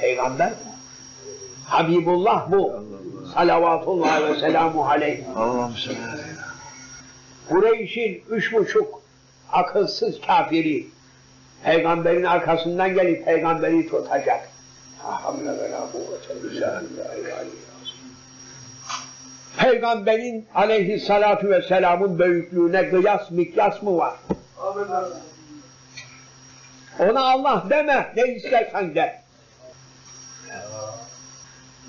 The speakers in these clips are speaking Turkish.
Peygamber bu. Habibullah bu. Salavatullah ve selamu aleyh. Allah'ım sen Kureyş'in üç buçuk akılsız kafiri peygamberin arkasından gelip peygamberi tutacak. Peygamberin aleyhissalatu vesselamın büyüklüğüne kıyas mikyas mı var? Ona Allah deme, ne istersen de.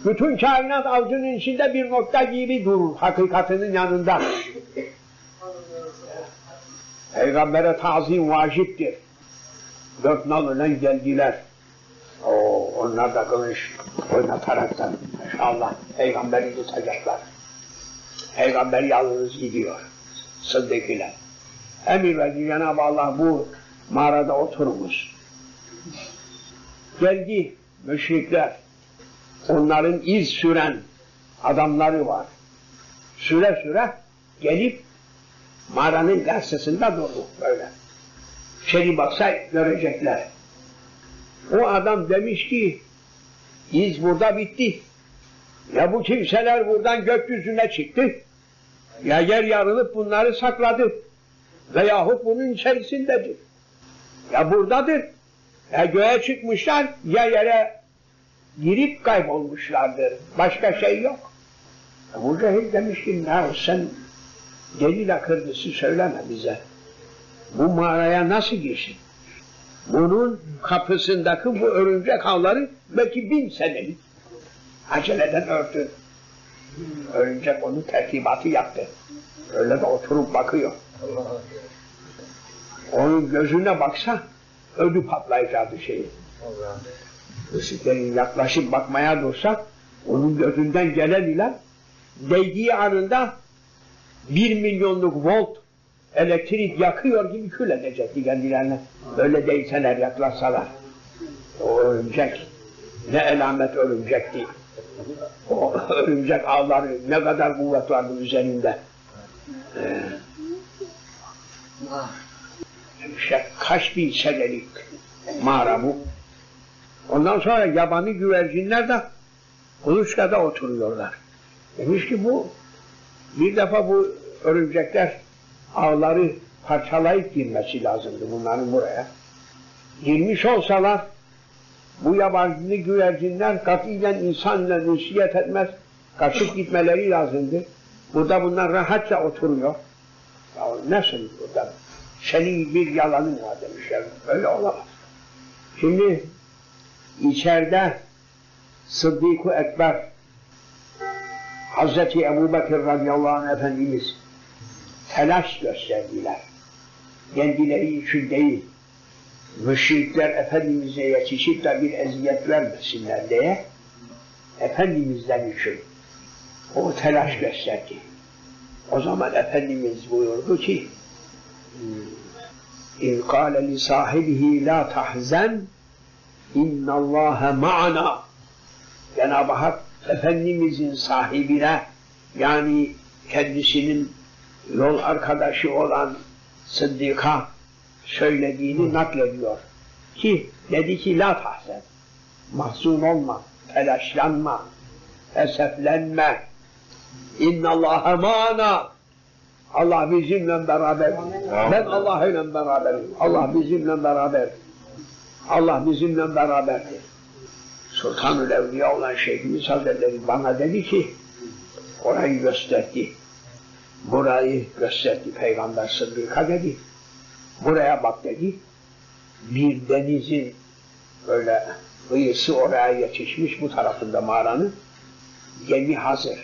Bütün kainat avcının içinde bir nokta gibi durur hakikatinin yanında. Peygamber'e tazim vaciptir. Dört nalıyla geldiler. Oo, onlar da kılıç oynataraktan inşallah peygamberi tutacaklar. Peygamber yalnız gidiyor. Sıddık ile. Emir verdi Cenab-ı Allah bu mağarada oturmuş. Geldi müşrikler. Onların iz süren adamları var. Süre süre gelip mağaranın karşısında durdu böyle. İçeri baksa görecekler. O adam demiş ki iz burada bitti. Ya bu kimseler buradan gökyüzüne çıktı ya yer yarılıp bunları sakladı veyahut bunun içerisindedir. Ya buradadır. Ya göğe çıkmışlar ya yere girip kaybolmuşlardır. Başka şey yok. Bu cehil demiş ki sen deli lakırdısı söyleme bize. Bu mağaraya nasıl girsin? Bunun kapısındaki bu örümcek ağları belki bin senelik. Aceleden ördü. Örümcek onun tertibatı yaptı. Öyle de oturup bakıyor. Onun gözüne baksa ödü patlayacaktı şeyi. Işıkların yaklaşıp bakmaya dursa onun gözünden gelen ile değdiği anında bir milyonluk volt elektrik yakıyor gibi kül edecekti kendilerine. Böyle değseler yaklaşsalar. O örümcek ne elamet örümcekti. O örümcek ağları ne kadar kuvvet vardı üzerinde. Ee, işte kaç bin senelik mağara bu. Ondan sonra yabani güvercinler de kuluçkada oturuyorlar. Demiş ki bu bir defa bu örümcekler ağları parçalayıp girmesi lazımdı bunların buraya. Girmiş olsalar bu yabancı güvercinler katiyen insanla nüsiyet etmez, kaçıp gitmeleri lazımdı. Burada bunlar rahatça oturuyor. Ya nasıl burada? Senin bir yalanın var demişler. Böyle olamaz. Şimdi içeride Sıddık-ı Ekber Hazreti Ebu Bekir radıyallahu anh Efendimiz telaş gösterdiler. Kendileri için değil, müşrikler Efendimiz'e yetişip de bir eziyet vermesinler diye Efendimiz'den için o telaş gösterdi. O zaman Efendimiz buyurdu ki kâle li sahibihi la tahzen innallâhe ma'ana Cenab-ı Hak Efendimizin sahibine yani kendisinin yol arkadaşı olan Sıddık'a söylediğini naklediyor. Ki dedi ki la tahzen, mahzun olma, telaşlanma, eseflenme. İnna Allah'a mana. Allah bizimle beraber. Ben Allah ile beraberim. Allah bizimle beraber. Allah bizimle beraberdir. Sultanül Evliya olan Şeyhimiz Hazretleri bana dedi ki orayı gösterdi. Burayı gösterdi Peygamber Sıddık'a dedi. Buraya bak dedi. Bir denizin böyle kıyısı oraya yetişmiş bu tarafında mağaranın. Gemi hazır.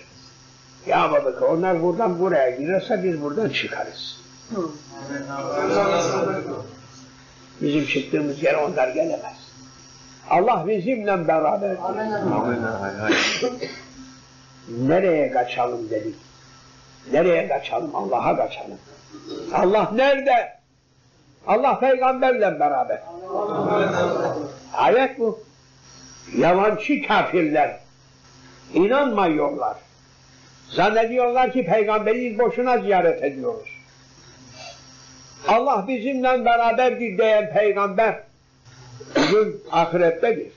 Ya baba onlar buradan buraya girerse biz buradan çıkarız. Bizim çıktığımız yere onlar gelemez. Allah bizimle beraber. Nereye kaçalım dedik. Nereye kaçalım? Allah'a kaçalım. Allah nerede? Allah peygamberle beraber. Ayet bu. Yalancı kafirler inanmıyorlar. Zannediyorlar ki peygamberi boşuna ziyaret ediyoruz. Allah bizimle beraberdir diyen peygamber bugün ahirettedir.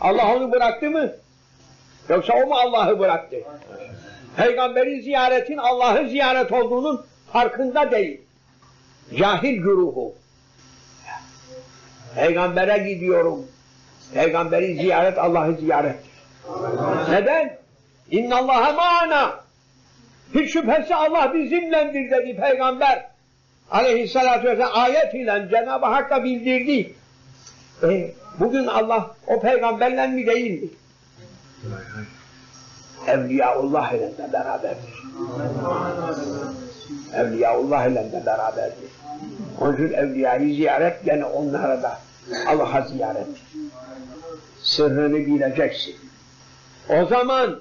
Allah onu bıraktı mı? Yoksa o mu Allah'ı bıraktı? Peygamberi ziyaretin Allah'ı ziyaret olduğunun farkında değil. Cahil güruhu. Peygambere gidiyorum. Peygamberi ziyaret Allah'ı ziyarettir. Neden? İnna Allah'a ma'ana. Hiç şüphesi Allah bizimlendir dedi peygamber. Aleyhissalatü vesselam ayet ile Cenab-ı Hak da bildirdi. E, bugün Allah o peygamberle mi değil mi? Evliyaullah ile de beraberdir. Evliyaullah ile de beraberdir. Onun için evliyayı ziyaret gene onlara da Allah'a ziyarettir. Sırrını bileceksin. O zaman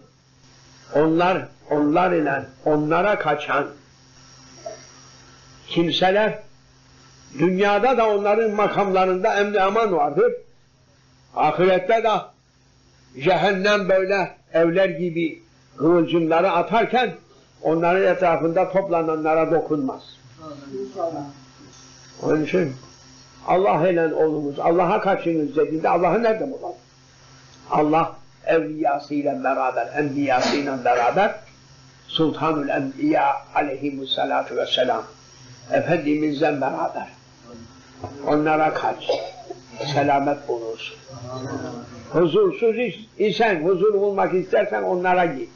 onlar onlar ile onlara kaçan kimseler dünyada da onların makamlarında emn aman vardır. Ahirette de cehennem böyle evler gibi kıvılcımları atarken onların etrafında toplananlara dokunmaz. Onun için Allah ile olunuz, Allah'a kaçınız dediğinde Allah'ı nerede bulalım? Allah evliyasıyla beraber, enbiyasıyla beraber Sultanül Enbiya aleyhimussalatu vesselam Efendimizle beraber onlara kaç selamet bulursun. Huzursuz isen, huzur bulmak istersen onlara git.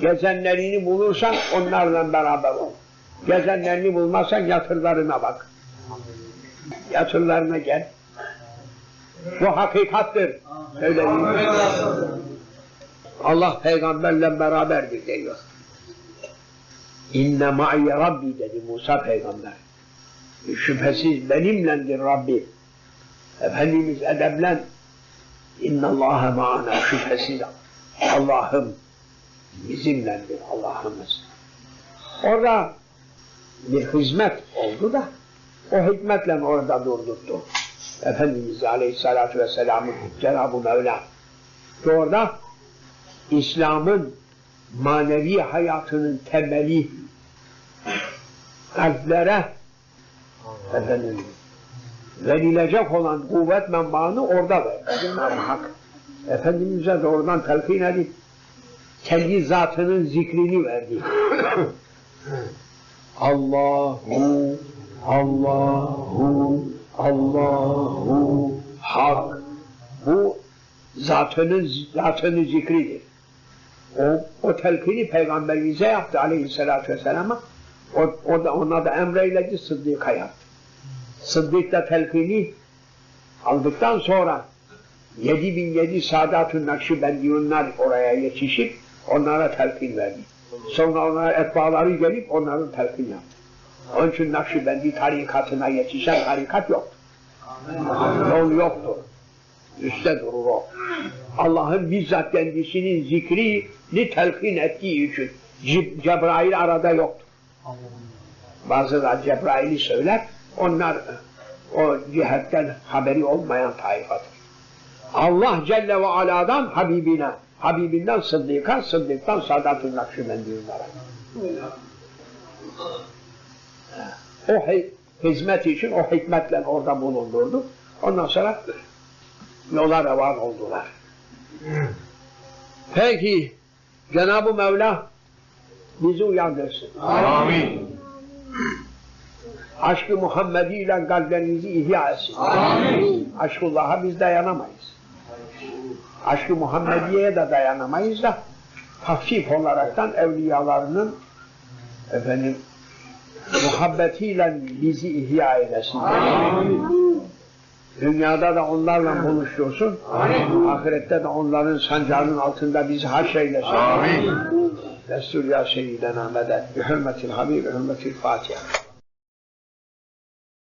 Gezenlerini bulursan onlarla beraber ol. Gezenlerini bulmazsan yatırlarına bak. Yatırlarına gel. Bu hakikattir. Söyleyeyim. Allah peygamberle beraberdir diyor. İnne ma'ye Rabbi dedi Musa peygamber. Şüphesiz benimlendir Rabbi. Efendimiz edeblen İnne Allah'a ma'ana şüphesiz Allah'ım bizimlendir Allah'ımız. Orada bir hizmet oldu da o hikmetle orada durdurdu. Efendimiz Aleyhisselatü Vesselam'ın Cenab-ı Mevla orada İslam'ın manevi hayatının temeli kalplere efendim, verilecek olan kuvvet menbaını orada ver. Cenab-ı Hak Efendimiz'e de oradan telkin edip kendi zatının zikrini verdi. Allahu Allahu Allahu Hak bu zatının zatını zikridir. O, o telkini peygamberimize yaptı aleyhissalatü vesselam'a. O, o da, ona da emreyledi Sıddık'a yaptı. Sıddık da telkini aldıktan sonra 7007 Sadat-ı Nakşibendiyunlar oraya yetişip onlara telkin verdi. Sonra onlara etbaları gelip onların telkin yaptı. Onun için Nakşibendi tarikatına yetişen tarikat yok. Yol yoktur. Üste durur o. Allah'ın bizzat kendisinin zikrini telkin ettiği için Cebrail arada yoktur. Bazılar Cebrail'i söyler, onlar o cihetten haberi olmayan taifadır. Allah Celle ve Ala'dan Habibine, Habibinden Sıddık'a, Sıddık'tan Sadat-ı Nakşibendiyunlara. O hizmet için o hikmetle orada bulundurdu. Ondan sonra yola revan oldular. Peki Cenab-ı Mevla bizi uyandırsın. Amin. Aşkı Muhammedi ile kalplerinizi ihya etsin. Amin. Aşkullah'a biz dayanamayız. Aşkı Muhammediye'ye de dayanamayız da hafif olaraktan evliyalarının efendim muhabbetiyle bizi ihya eylesin. Amin. Dünyada da onlarla buluştursun. Amin. Ahirette de onların sancağının altında bizi haşreylesin. Amin. فاستودع سيدنا مدد بحرمة الحبيب بحرمة الفاتحة.